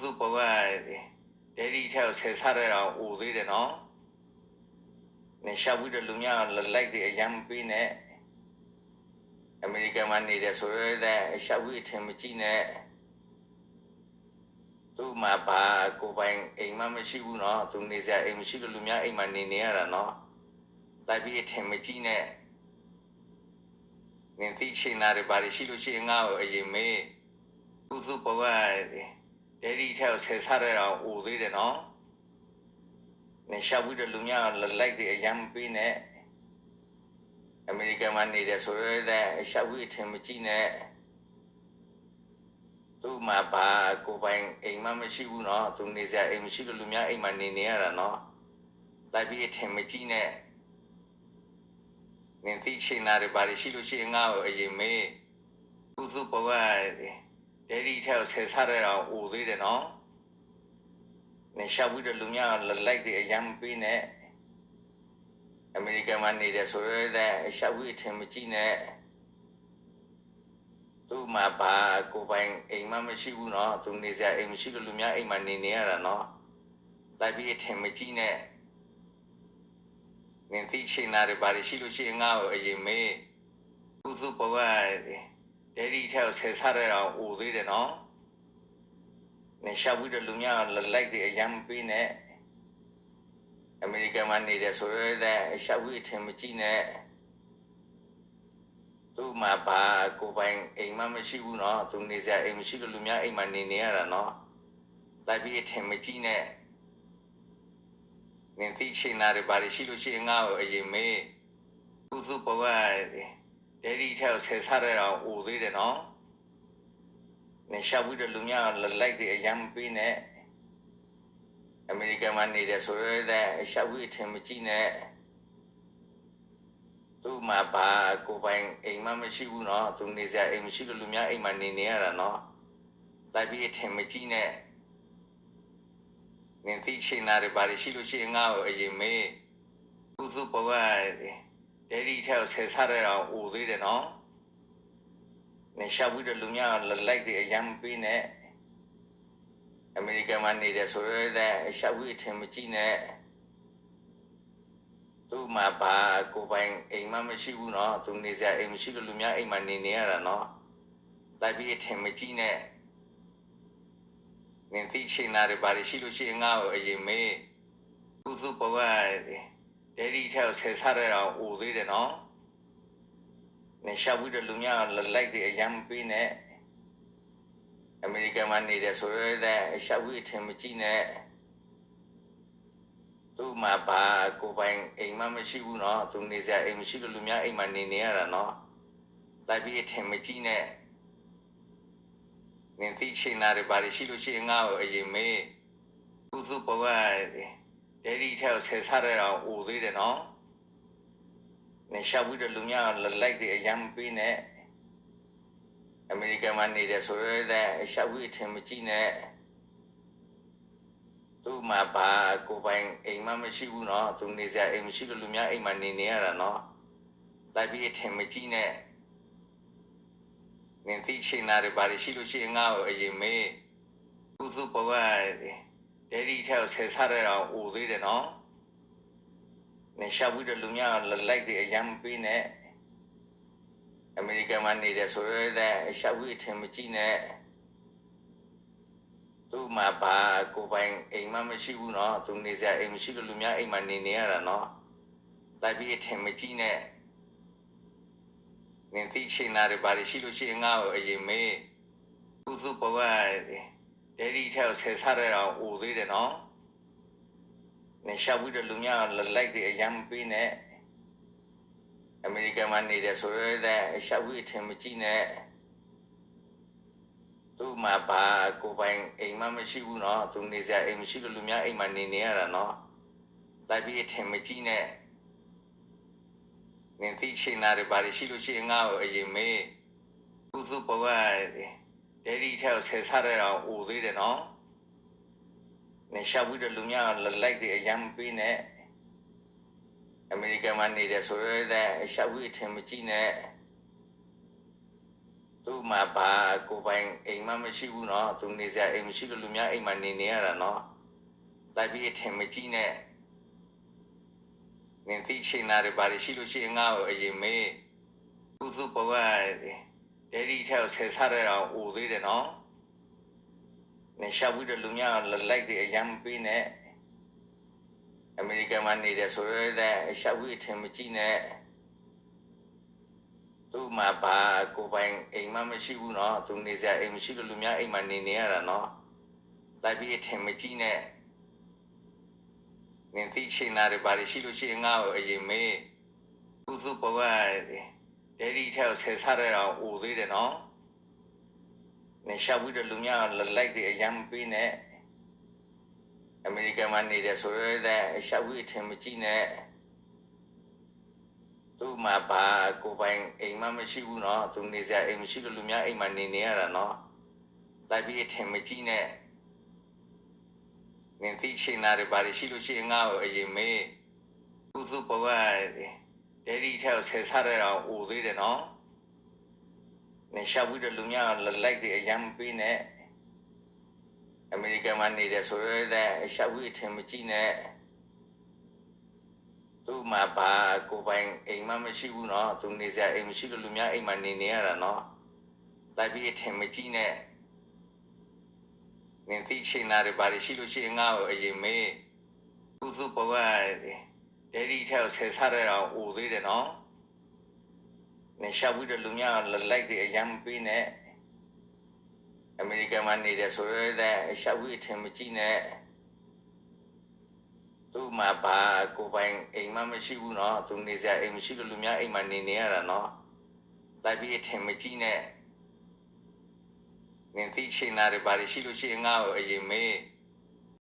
စုဘဝဒယ်ဒီထဲကိုဆယ်စားရအောင်အိုသေးတယ်နော်နေရှာဘူးတဲ့လူများလိုက်တဲ့အရန်ပေးနဲ့အမေရိကန်မှာနေတယ်ဆိုရတဲ့ရှာဘူးအထင်မကြီးနဲ့သူ့မှာဘာကိုပိုင်အိမ်မမရှိဘူးနော်သူနေစရာအိမ်မရှိလို့လူများအိမ်မှာနေနေရတာနော်လိုက်ပြီးအထင်မကြီးနဲ့ငင်သိချင်တာတွေဘာတွေရှိလို့ရှိရင်ငါ့ကိုအရင်မေးသူ့သူ့ဘဝ ဒယ်ဒီထဲကိုဆယ်စားရအောင်အိုသေးတယ်နော်နေရှာဘူးတဲ့လူများလိုက်တဲ့အရန်ပေးနဲ့အမေရိကန်မှာနေတယ်ဆိုရတဲ့ရှာဘူးအထင်မကြီးနဲ့သူ့မှာဘာကိုပိုင်အိမ်မမရှိဘူးနော်သူနေစရာအိမ်မရှိလို့လူများအိမ်မှာနေနေရတာနော်လိုက်ပြီးအထင်မကြီးနဲ့ငင်သိချင်တာတွေဘာတွေရှိလို့ရှိရင်ငါ့ကိုအရင်မေးသူ့သူ့ဘဝ ဒယ်ဒီထဲကိုဆယ်စားရအောင်အိုသေးတယ်နော်နေရှာဘူးတဲ့လူများလိုက်တဲ့အရန်ပေးနဲ့အမေရိကန်မှာနေတယ်ဆိုရတဲ့ရှာဘူးအထင်မကြီးနဲ့သူ့မှာဘာကိုပိုင်အိမ်မမရှိဘူးနော်သူနေစရာအိမ်မရှိလို့လူများအိမ်မှာနေနေရတာနော်လိုက်ပြီးအထင်မကြီးနဲ့ငင်သိချင်တာတွေဘာတွေရှိလို့ရှိရင်ငါ့ကိုအရင်မေးသူ့သူ့ဘဝ ဒယ်ဒီထဲကိုဆယ်စားရအောင်အိုသေးတယ်နော်နေရှာဘူးတဲ့လူများလိုက်တဲ့အရန်ပေးနဲ့အမေရိကန်မှာနေတယ်ဆိုရတဲ့ရှာဘူးအထင်မကြီးနဲ့သူ့မှာဘာကိုပိုင်အိမ်မမရှိဘူးနော်သူနေစရာအိမ်မရှိလို့လူများအိမ်မှာနေနေရတာနော်လိုက်ပြီးအထင်မကြီးနဲ့ငင်သိချင်တာတွေဘာတွေရှိလို့ရှိရင်ငါ့ကိုအရင်မေးသူ့သူ့ဘဝ ဒယ်ဒီထဲကိုဆယ်စားရအောင်အိုသေးတယ်နော်နေရှာဘူးတဲ့လူများလိုက်တဲ့အရန်ပေးနဲ့အမေရိကန်မှာနေတယ်ဆိုရတဲ့ရှာဘူးအထင်မကြီးနဲ့သူ့မှာဘာကိုပိုင်အိမ်မမရှိဘူးနော်သူနေစရာအိမ်မရှိလို့လူများအိမ်မှာနေနေရတာနော်လိုက်ပြီးအထင်မကြီးနဲ့ငင်သိချင်တာတွေဘာတွေရှိလို့ရှိရင်ငါ့ကိုအရင်မေးသူ့သူ့ဘဝ ဒယ်ဒီထဲကိုဆယ်စားရအောင်အိုသေးတယ်နော်နေရှာဘူးတဲ့လူများလိုက်တဲ့အရန်ပေးနဲ့အမေရိကန်မှာနေတယ်ဆိုရတဲ့ရှာဘူးအထင်မကြီးနဲ့သူ့မှာဘာကိုပိုင်အိမ်မမရှိဘူးနော်သူနေစရာအိမ်မရှိလို့လူများအိမ်မှာနေနေရတာနော်လိုက်ပြီးအထင်မကြီးနဲ့ငင်သိချင်တာတွေဘာတွေရှိလို့ရှိရင်ငါ့ကိုအရင်မေးသူ့သူ့ဘဝ ဒယ်ဒီထဲကိုဆယ်စားရအောင်အိုသေးတယ်နော်နေရှာဘူးတဲ့လူများလိုက်တဲ့အရန်ပေးနဲ့အမေရိကန်မှာနေတယ်ဆိုရတဲ့ရှာဘူးအထင်မကြီးနဲ့သူ့မှာဘာကိုပိုင်အိမ်မမရှိဘူးနော်သူနေစရာအိမ်မရှိလို့လူများအိမ်မှာနေနေရတာနော်လိုက်ပြီးအထင်မကြီးနဲ့ငင်သိချင်တာတွေဘာတွေရှိလို့ရှိရင်ငါ့ကိုအရင်မေးသူ့သူ့ဘဝ ဒယ်ဒီထဲကိုဆယ်စားရအောင်အိုသေးတယ်နော်နေရှာဘူးတဲ့လူများလိုက်တဲ့အရန်ပေးနဲ့အမေရိကန်မှာနေတယ်ဆိုရတဲ့ရှာဘူးအထင်မကြီးနဲ့သူ့မှာဘာကိုပိုင်အိမ်မမရှိဘူးနော်သူနေစရာအိမ်မရှိလို့လူများအိမ်မှာနေနေရတာနော်လိုက်ပြီးအထင်မကြီးနဲ့ငင်သိချင်တာတွေဘာတွေရှိလို့ရှိရင်ငါ့ကိုအရင်မေးသူ့သူ့ဘဝ ဒယ်ဒီထဲကိုဆယ်စားရအောင်အိုသေးတယ်နော်နေရှာဘူးတဲ့လူများလိုက်တဲ့အရန်ပေးနဲ့အမေရိကန်မှာနေတယ်ဆိုရတဲ့ရှာဘူးအထင်မကြီးနဲ့သူ့မှာဘာကိုပိုင်အိမ်မမရှိဘူးနော်သူနေစရာအိမ်မရှိလို့လူများအိမ်မှာနေနေရတာနော်လိုက်ပြီးအထင်မကြီးနဲ့ငင်သိချင်တာတွေဘာတွေရှိလို့ရှိရင်ငါ့ကိုအရင်မေးသူ့သူ့ဘဝ ဒယ်ဒီထဲကိုဆယ်စားရအောင်အိုသေးတယ်နော်နေရှာဘူးတဲ့လူများလိုက်တဲ့အရန်ပေးနဲ့အမေရိကန်မှာနေတယ်ဆိုရတဲ့ရှာဘူးအထင်မကြီးနဲ့သူ့မှာဘာကိုပိုင်အိမ်မမရှိဘူးနော်သူနေစရာအိမ်မရှိလို့လူများအိမ်မှာနေနေရတာနော်လိုက်ပြီးအထင်မကြီးနဲ့ငင်သိချင်တာတွေဘာတွေရှိလို့ရှိရင်ငါ့ကိုအရင်မေးသူ့သူ့ဘဝ ဒဲဒီထဲကိုဆယ်ဆရတဲ့အောင်အိုသေးတယ်နော်။နေရှာပြီးတော့လူများလိုက်တဲ့အရန်မပေးနဲ့။အမေရိကန်မှာနေတယ်ဆိုတော့အရှာပြီးအထင်မကြီးနဲ့။သူ့မှာဘာကိုပိုင်အိမ်မမရှိဘူးနော်။သူနေစရာအိမ်မရှိလို့လူများအိမ်မှာနေနေရတာနော်။လိုက်ပြီးအထင်မကြီးနဲ့။နင်သိချင်တာတွေဘာတွေရှိလို့ရှိရင်ငါ့ကိုအရင်မေးသူ့သူ့ဘဝ ဒဲဒီထဲကိုဆယ်ဆရတဲ့အောင်အိုသေးတယ်နော်။နေရှာပြီးတော့လူများလိုက်ပြီးအရန်ပေးနဲ့အမေရိကန်မှာနေတယ်ဆိုတော့လည်းရှာပြီးအထင်မကြီးနဲ့သူ့မှာဘာကိုပိုင်အိမ်မမရှိဘူးနော်သူနေစရာအိမ်မရှိလို့လူများအိမ်မှာနေနေရတာနော်လိုက်ပြီးအထင်မကြီးနဲ့ငင်သိချင်တာတွေဘာတွေရှိလို့ရှိရင်ငါ့ကိုအရင်မေးသူ့သူ့ဘဝ ဒဲဒီထဲကိုဆယ်ဆရတဲ့အောင်အိုသေးတယ်နော်။နေရှာပြီးတော့လူများလိုက်ပြီးအရန်မပေးနဲ့။အမေရိကန်မှာနေတယ်ဆိုတော့ရှာပြီးအထင်မကြီးနဲ့။သူ့မှာဘာကိုပိုင်အိမ်မမရှိဘူးနော်။သူနေစရာအိမ်မရှိလို့လူများအိမ်မှာနေနေရတာနော်။လိုက်ပြီးအထင်မကြီးနဲ့။နင်သိချင်တာတွေဘာတွေရှိလို့ရှိရင်ငါ့ကိုအရင်မေးသူ့သူ့ဘဝတွေ ဒဲဒီထဲကိုဆယ်ဆရတဲ့အောင်အိုသေးတယ်နော်မင်းရှာဘူးတဲ့လူများလိုက်ပြီးအရန်မပေးနဲ့အမေရိကန်မှာနေတယ်ဆိုတော့အရှာဘူးအထင်မကြီးနဲ့သူ့မှာဘာကိုပိုင်အိမ်မမရှိဘူးနော်သူနေစရာအိမ်မရှိလို့လူများအိမ်မှာနေနေရတာနော်လိုက်ပြီးအထင်မကြီးနဲ့နင်သိချင်တာတွေဘာတွေရှိလို့ရှိရင်ငါ့ကိုအရင်မေးသူ့သူ့ဘဝ ဒဲဒီထဲကိုဆယ်ဆရတဲ့အောင်အိုသေးတယ်နော်။နေရှာပြီးတော့လူများလိုက်တဲ့အရန်ပေးနဲ့အမေရိကန်မှာနေတယ်ဆိုတော့အရှာပြီးအထင်မကြီးနဲ့သူ့မှာဘာကိုပိုင်အိမ်မမရှိဘူးနော်သူနေစရာအိမ်မရှိလို့လူများအိမ်မှာနေနေရတာနော်လိုက်ပြီးအထင်မကြီးနဲ့ငင်သိချင်တာတွေဘာတွေရှိလို့ရှိရင်ငါ့ကိုအရင်မေး